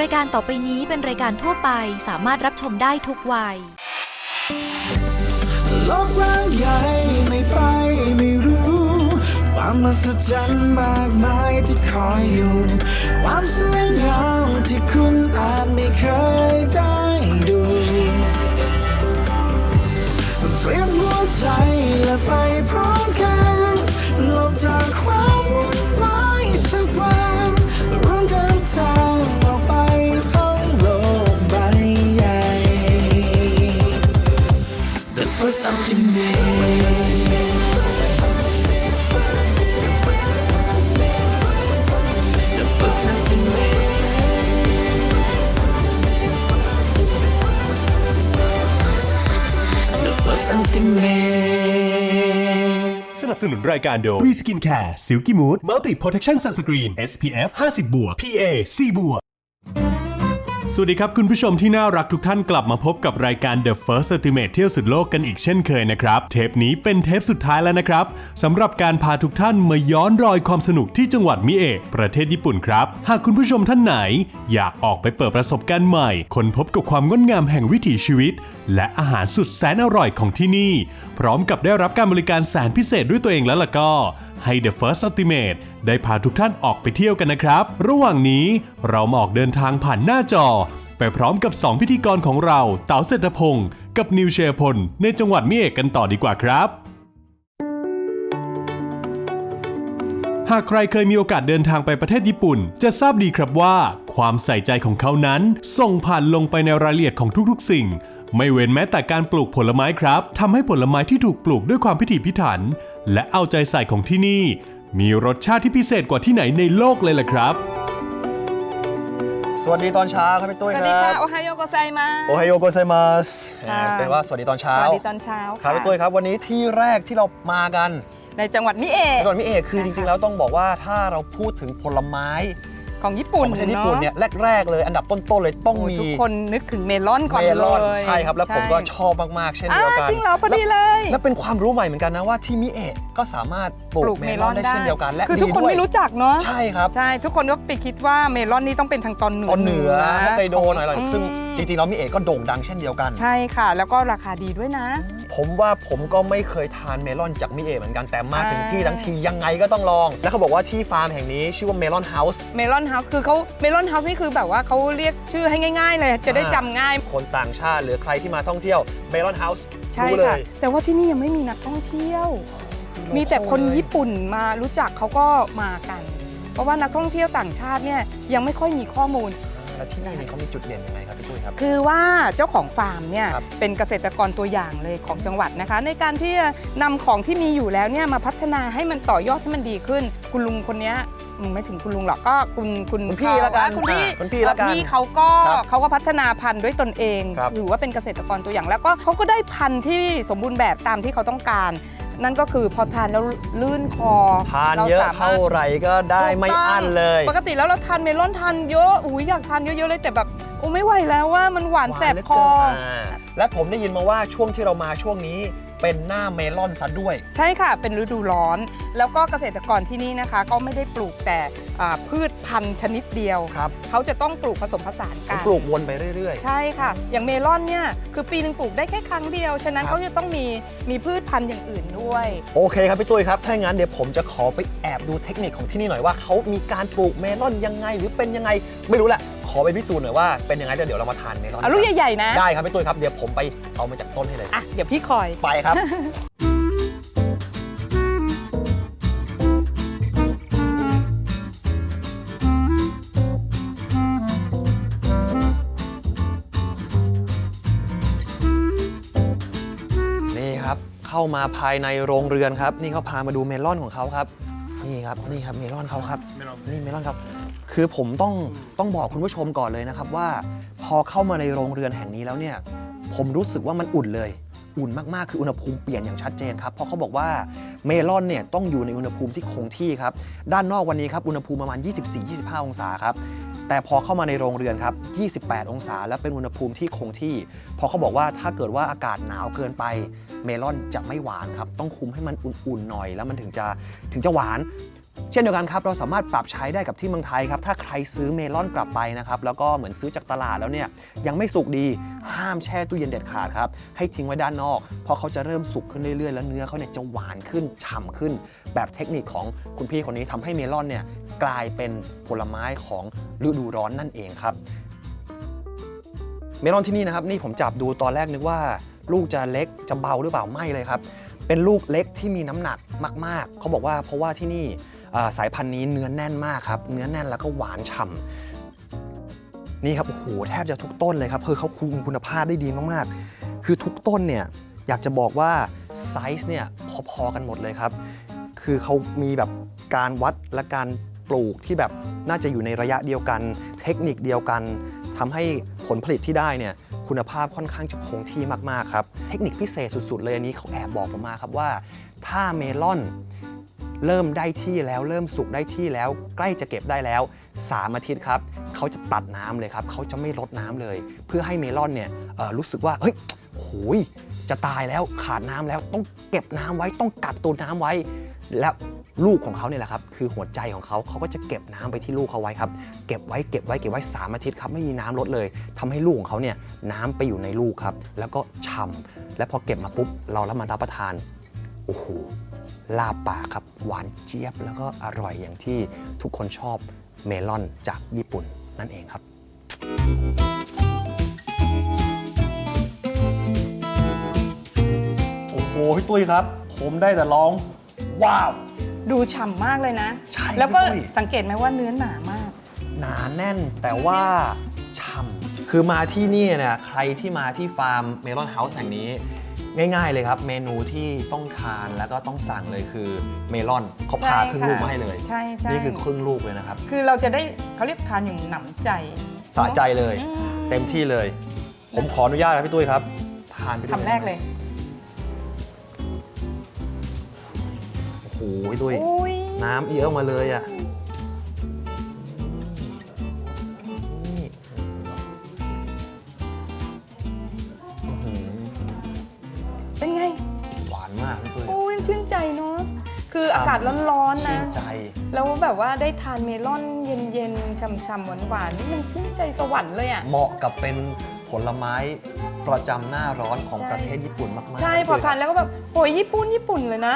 รายการต่อไปนี้เป็นรายการทั่วไปสามารถรับชมได้ทุกวัย โลกกว้างใหญ่ไม่ไปไม่รู้ ความมหัศจรรย์มากมายที่คอยอยู่ ความสวยงามที่คุณอาจไม่เคยได้ The first ultimate The first ultimate The first ultimate สนับสนุนรายการโดย Re Skin Care Silky Mood Multi Protection Sunscreen SPF 50 บวก PA C บวก สวัสดีครับคุณผู้ชมที่น่ารักทุกท่านกลับมาพบกับรายการ The First Ultimate เที่ยวสุดโลกกันอีกเช่นเคยนะครับ เทปนี้เป็นเทปสุดท้ายแล้วนะครับสำหรับการพาทุกท่านมาย้อนรอยความสนุกที่จังหวัดมิเอะประเทศญี่ปุ่นครับ หากคุณผู้ชมท่านไหน อยากออกไปเปิดประสบการณ์ใหม่ค้นพบกับความงดงามแห่งวิถีชีวิต และอาหารสุดแสนอร่อยของที่นี่ พร้อมกับได้รับการบริการแสนพิเศษด้วยตัวเองแล้วล่ะก็ ให้ The First Ultimate ได้พาทุกท่านออกไปเที่ยวกันนะครับ ระหว่างนี้เรามาออกเดินทางผ่านหน้าจอ ไปพร้อมกับ 2 พิธีกรของเรา เต๋าเศรษฐพงศ์กับนิวเชยพล ในจังหวัดมิเอะกันต่อดีกว่าครับ หากใครเคยมีโอกาสเดินทางไปประเทศญี่ปุ่น จะทราบดีครับว่าความใส่ใจของเขานั้น ส่งผ่านลงไปในรายละเอียดของทุกๆ สิ่ง ไม่เว้นแม้แต่การปลูกผลไม้ครับทำให้ผลไม้ที่ถูกปลูกด้วยความพิถีพิถัน และเอาใจใส่ของที่นี่ มีรสชาติที่พิเศษกว่าที่ไหนในโลกเลยล่ะครับ สวัสดีตอนเช้าครับพี่ตุ้ยสวัคสดีรัค่ะ บโอไฮโอโกไซมา โอไฮโอโกไซมัสค่ะ เป็นว่าสวัสดีตอนเช้าสวัสดีตอนเช้าครับะพี่ตุ้ยครับวันนี้ที่แรกที่เรามากันในจังหวัดมิเอะ ก่อนพี่เอกคือค่ะจริงๆแล้วต้องบอกว่าถ้าเราพูดถึงผลไม้ ของญี่ขปุ่อนงประเทศญี่ปุ่นเนี่ยอะแรก ๆ เลยอันดับต้นๆเลยต้องโอ้มีทุกคนนึกถึงเมลอนก่อนเมลอนเลยใช่ครับ แล้วผมก็ใชอบมาก ๆ เช่นอ่าเดียวกันจริงเหรอพอดีเลย และเป็นความรู้ใหม่เหมือนกันนะว่าที่มิเอะก็สามารถปลูกเมลอนได้เช่นเดียวกันและคือทุกคนดีด้วยไม่รู้จักเนาะใช่ครับใช่ทุกคนก็ไปคิดว่าเมลอนนี่ต้องเป็นทางตอนเหนือตอนเหนือฮอกไกโดขหน่อยๆซึ่งจริงๆแล้วมิเอะก็โด่งดังเช่นเดียวกัน ใช่ค่ะ แล้วก็ราคาดีด้วยนะ ผมว่าผมก็ไม่เคยทานเมลอนจากมิเอะเหมือนกันแต่มาถึงอ่าที่ทั้งทียังไงก็ต้องลอง แล้วเขาบอกว่าที่ฟาร์มแห่งนี้ชื่อว่าเมลอนเฮาส์เมลอนเฮาส์คือเขาเมลอนเฮาส์นี่คือแบบว่าเขาเรียกชื่อให้ง่ายๆ เลยจะได้จำง่าย คนต่างชาติหรือใครที่มาท่องเที่ยวเมลอนเฮาส์ใช่รู้เลค่ะ ยแต่ว่าที่นี่ยังไม่มีนักท่องเที่ยว มีแต่คนญี่ปุ่นมารู้จักเขาก็มากัน เพราะว่านักท่องเที่ยวต่างชาติเนี่ยยังไม่ค่อยมีข้อมูล แล้วที่นี่เนี่ยเขามีจุดเด่นยังไงครับพี่ตุ้ยครับ คือว่าเจ้าของฟาร์มเนี่ยครับเป็นเกษตรกรตัวอย่างเลยของจังหวัดนะคะ ในการที่จะนำของที่มีอยู่แล้วเนี่ยมาพัฒนาให้มันต่อยอดให้มันดีขึ้น คุณลุงคนเนี้ยอืมไม่ถึงคุณลุงหรอกก็คุณคุณคุณพี่ละกันอะคุณพี่อ่าคุณพี่ละกันพี่เขาก็ครับเขาก็พัฒนาพันธุ์ด้วยตนเองครับ ถือว่าเป็นเกษตรกรตัวอย่างแล้วก็เขาก็ได้พันธุ์ที่สมบูรณ์แบบตามที่เขาต้องการ นั่นก็คือพอทานแล้วลื่นคอทานรเยอะสมรถเท่าไหร่ก็ได้ไม่อั้นเลย ปกติแล้วเราทานเมลอนทานเยอะอุ้ยอยากทานเยอะๆเลยแต่แบบโอ้ไม่ไหวแล้วว่ามันหวานแสบคอาและผมได้ยินมาว่าช่วงที่เรามาช่วงนี้เป็นหน้าเมลอนซะด้วย ใช่ค่ะ เป็นฤดูร้อน แล้วก็เกษตรกรที่นี่นะคะ ก็ไม่ได้ปลูกแต่อ่าพืชพันธุ์ชนิดเดียว ครับเขาจะต้องปลูกผสมผสานผมกันปลูกวนไปเรื่อย ใช่ค่ะ อย่างเมลอนเนี่ย คือปีหนึงปลูกได้แค่ครั้งเดียว ฉะนั้นครับ เขาจะต้องมีมีพืชพันธุ์อย่างอื่นด้วย ๆ โอเคครับพี่ตุ้ยครับ ถ้าอย่างนั้นเดี๋ยวผมจะขอไปแอบดูเทคนิคของที่นี่หน่อยว่าเขามีการปลูกเมลอนยังไงหรือเป็นยังไงไม่รู้แหละ ขอไปพิสูจน์หน่อยว่าเป็นยังไงแล้วเดี๋ยวเรามาทานเมลอนเอาลูกใหญ่ๆนะ ได้ครับพี่ตุ้ยครับเดี๋ยวผมไปเอามาจากต้นให้เลย อะ เดี๋ยวพี่คอย ไปครับ นี่ครับเข้ามาภายในโรงเรือนครับ นี่เขาพามาดูเมลอนของเขาครับ นี่ครับนี่ครับเมลอนเขาครับนี่เมลอนครับ คือผมต้องต้องบอกคุณผู้ชมก่อนเลยนะครับว่า พอเข้ามาในโรงเรือนแห่งนี้แล้วเนี่ย ผมรู้สึกว่ามันอุ่นเลย อุ่นมากๆ คืออุณหภูมิเปลี่ยนอย่างชัดเจนครับ เพราะเขาบอกว่าเมลอนเนี่ยต้องอยู่ในอุณหภูมิที่คงที่ครับ ด้านนอกวันนี้ครับอุณหภูมิประมาณ 24-25 องศาครับ แต่พอเข้ามาในโรงเรือนครับ 28 องศา และเป็นอุณหภูมิที่คงที่พราะเขาบอกว่าถ้าเกิดว่าอากาศหนาวเกินไป เมลอนจะไม่หวานครับ ต้องคุมให้มันอุ่นๆหน่อย แล้วมันถึงจะถึงจะหวาน เช่นเดียวกันครับเราสามารถปรับใช้ได้กับที่เมืองไทยครับถ้าใครซื้อเมลอนกลับไปนะครับแล้วก็เหมือนซื้อจากตลาดแล้วเนี่ยยังไม่สุกดีห้ามแช่ตู้เย็นเด็ดขาดครับให้ทิ้งไว้ด้านนอกเพราะเขาจะเริ่มสุกขึ้นเรื่อยๆ แล้วเนื้อเขาเนี่ยจะหวานขึ้นฉ่ำขึ้น แบบเทคนิคของคุณพี่คนนี้ทำให้เมลอนเนี่ยกลายเป็นผลไม้ของฤดูร้อนนั่นเองครับเมลอนที่นี่นะครับนี่ผมจับดูตอนแรกนึกว่า ลูกจะเล็กจะเบาหรือเปล่าไม่เลยครับเป็นลูกเล็กที่มีน้ำหนักมาก ๆเขาบอกว่าเพราะว่าที่นี่ สายพันธุ์นี้เนื้อแน่นมากครับ เนื้อแน่นแล้วก็หวานฉ่ำนี่ครับโอ้โหแทบจะทุกต้นเลยครับคือเขาคุมคุณภาพได้ดีมากๆ คือทุกต้นเนี่ยอยากจะบอกว่าไซส์เนี่ยพอๆกันหมดเลยครับ คือเขามีแบบการวัดและการปลูกที่แบบน่าจะอยู่ในระยะเดียวกัน เทคนิคเดียวกันทำให้ผลผลิตที่ได้เนี่ยคุณภาพค่อนข้างจะคงที่มากๆครับ เทคนิคพิเศษสุดๆเลยอันนี้เขาแอบบอกผมมาครับว่า ถ้าเมลอน เริ่มได้ที่แล้ว เริ่มสุกได้ที่แล้ว ใกล้จะเก็บได้แล้ว 3 อาทิตย์ครับเขาจะตัดน้ำเลยครับเขาจะไม่ลดน้ำเลย เพื่อให้เมลอนเนี่ยรู้สึกว่าเฮ้ยโหยจะตายแล้วขาดน้ำแล้วต้องเก็บน้ำไว้ต้องกักตัวน้ำไว้ และลูกของเขาเนี่ยแหละครับคือหัวใจของเขาเขาก็จะเก็บน้ำไปที่ลูกเขาไว้ครับ เก็บไว้เก็บไว้เก็บไว้3อาทิตย์ครับไม่มีน้ำลดเลยทำให้ลูกของเขาเนี่ยน้ำไปอยู่ในลูกครับ แล้วก็ฉ่ำและพอเก็บมาปุ๊บเราแล้วมารับประทานโอ้โห ลาบปากครับ หวานเจี๊ยบ แล้วก็อร่อยอย่างที่ทุกคนชอบเมลอนจากญี่ปุ่นนั่นเองครับ โอ้โหพี่ตุ้ยครับ ผมได้แต่ร้อง ว้าว ดูฉ่ำมากเลยนะ ใช่แล้วก็พี่ตุ้ย สังเกตไหมว่าเนื้อหนามาก หนาแน่นแต่ว่าฉ่ำคือมาที่นี่เนี่ยใครที่มาที่ฟาร์มเมลอนเฮาส์แห่งนี้ ง่ายๆเลยครับ เมนูที่ต้องทานแล้วก็ต้องสั่งเลยคือเมลอนเขาพาใช่ครึ่งลูกมาให้เลย ใช่ใช่นี่คือครึ่งลูกเลยนะครับ คือเราจะได้เขาเรียกทานอย่างหนำใจสะใจเลยอืมเต็มที่เลย ผมขออนุญาตครับพี่ตุ้ยครับ ทานไปด้วยคำแรกเลยโอ้โหพี่ตุ้ยอุ้ยน้ำเยอะมาเลยอะ ชื่นใจเนาะคืออากาศร้อนๆชื่นะนใจ แล้วแบบว่าได้ทานเมลอนเย็นๆช่ำๆหวานๆนี่มันชื่นใจสวรรค์เลยอะ เหมาะกับเป็นผลไม้ประจำหน้าร้อนของใช่ประเทศญี่ปุ่นมากๆใช่พี่พอตุ้ยทานแล้วก็แบบโอ้ยญี่ปุ่นญี่ปุ่นเลยนะ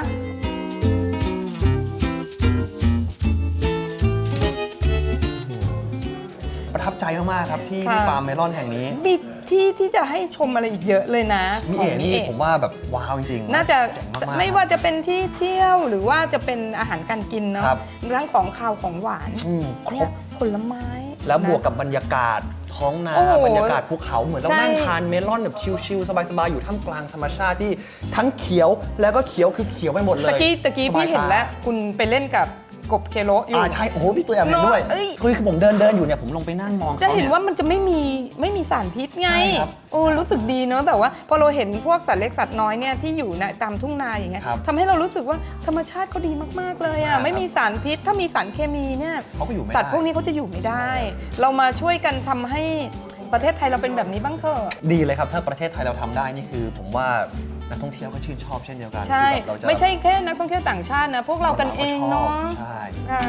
ใจมากๆครับที่ค่ะที่ฟาร์มเมลอนแห่งนี้ มีที่ที่จะให้ชมอะไรอีกเยอะเลยนะมิขเอองนี่เอกผมว่าแบบว้าวจริงๆน่าจะเจ๋งมากๆ ไม่ว่าจะเป็นที่เที่ยวหรือว่าจะเป็นอาหารการกินเนาะครับ ทั้งของคาวของหวานอืมครบ ผลไม้ แล้วบวกนะกับบรรยากาศท้องนาโอ้โหบรรยากาศภูเขาเหมือนเราใช่ นั่งทานเมลอนแบบชิลๆสบายๆ อยู่ท่ามกลางธรรมชาติที่ทั้งเขียวแล้วก็เขียวคือเขียวไปหมดเลยตะกี้ตะกี้สบายพี่เห็นตาแล้ว คุณไปเล่นกับ กบเคโลอยู่ อ่าใช่ โอ้โหพี่ตัวแอบเห็นด้วยเนอะเอ้ย คือคือผมเดินเดินอยู่เนี่ยผมลงไปนั่งมองจะเขาเห็นเนี่ย ว่ามันจะไม่มีไม่มีสารพิษไงใช่ครับโอ้รู้สึกดีเนอะแบบว่า พอเราเห็นพวกสัตว์เล็กสัตว์น้อยเนี่ยที่อยู่ในตามทุ่งนาอย่างเงี้ยครับทำให้เรารู้สึกว่าธรรมชาติเขาดีมากๆเลยใช่ครัอะบ ไม่มีสารพิษ ถ้ามีสารเคมีเนี่ยเขาก็อยู่ไม่สัตว์ได้พวกนี้เขาจะอยู่ไม่ได้ เรามาช่วยกันทำให้ประเทศไทยเราเป็นแบบนี้บ้างเถอะ ดีเลยครับ ถ้าประเทศไทยเราทำได้นี่คือ ผมว่า นักท่องเที่ยวก็ชื่นชอบเช่นเดียวกันใช่ที่แบบเราจะไม่ใช่แค่นักท่องเที่ยวต่างชาตินะ พวกเรากันเองเนาะใช่ค่ะ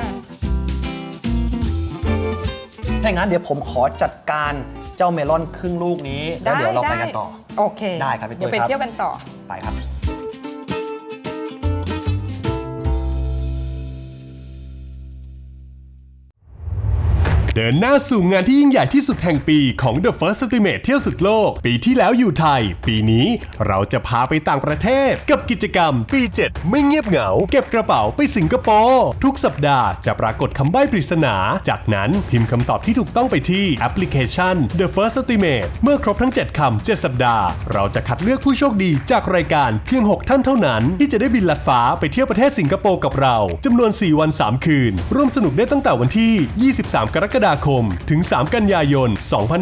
ถ้าอย่างนั้นเดี๋ยวผมขอจัดการเจ้าเมลอนครึ่งลูกนี้แล้วเดี๋ยวเราไปกันต่อ โอเค ได้ครับพี่ตุ้ยเดี๋ยวไปครับเที่ยวกันต่อ ไปครับ เดินหน้าสู่งานที่ยิ่งใหญ่ที่สุดแห่งปีของ The First Estimate เที่ยวสุดโลก ปีที่แล้วอยู่ไทย ปีนี้เราจะพาไปต่างประเทศ กับกิจกรรม ปี 7 ไม่เงียบเหงา เก็บกระเป๋าไปสิงคโปร์ทุกสัปดาห์จะปรากฏคำใบ้ปริศนา จากนั้นพิมพ์คำตอบที่ถูกต้องไปที่แอปพลิเคชัน The First Estimate เมื่อครบทั้ง 7คำ7สัปดาห์ เราจะคัดเลือกผู้โชคดีจากรายการเพียง 6 ท่านเท่านั้น ที่จะได้บินลัดฟ้าไปเที่ยวประเทศสิงคโปร์กับเราจำนวน 4 วัน 3 คืน ร่วมสนุกได้ตั้งแต่วันที่ 23 กรกฎาคมถึง 3 กันยายน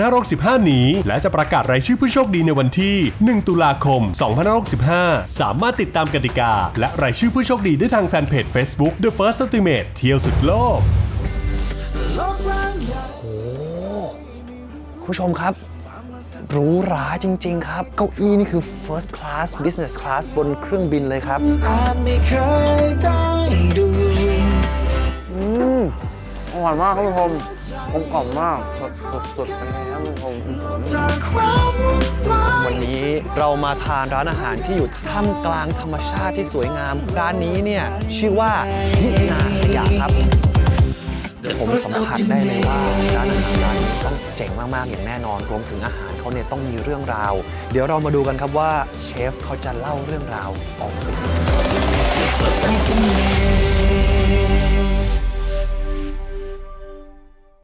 2565 นี้ และจะประกาศรายชื่อผู้โชคดีในวันที่ 1 ตุลาคม 2565 สามารถติดตามกติกา และรายชื่อผู้โชคดีได้ทางแฟนเพจ Facebook The First Estimate เที่ยวสุดโลกโลกร้างใหญ่คุณผู้ชมครับหรูหราจริง ๆ ครับ เก้าอี้นี่คือ first class business class บนเครื่องบินเลยครับ อร่อยมากครับคุณผู้ชมกลมกล่อมมากสดสดสดเป็นไงครับคุณผู้ชมจากคนวันนี้เรามาทานร้านอาหารที่อยู่ท่ามกลางธรรมชาติที่สวยงาม ร้านนี้เนี่ยชื่อว่าทินาสยามครับ ผมสัมผัสได้เลยว่าร้านอาหารร้านนี้ต้องเจ๋งมากๆอย่างแน่นอนรวมถึงอาหารเขาเนี่ยต้องมีเรื่องราว เดี๋ยวเรามาดูกันครับว่าเชฟเขาจะเล่าเรื่องราวออกมาเป็นยังไง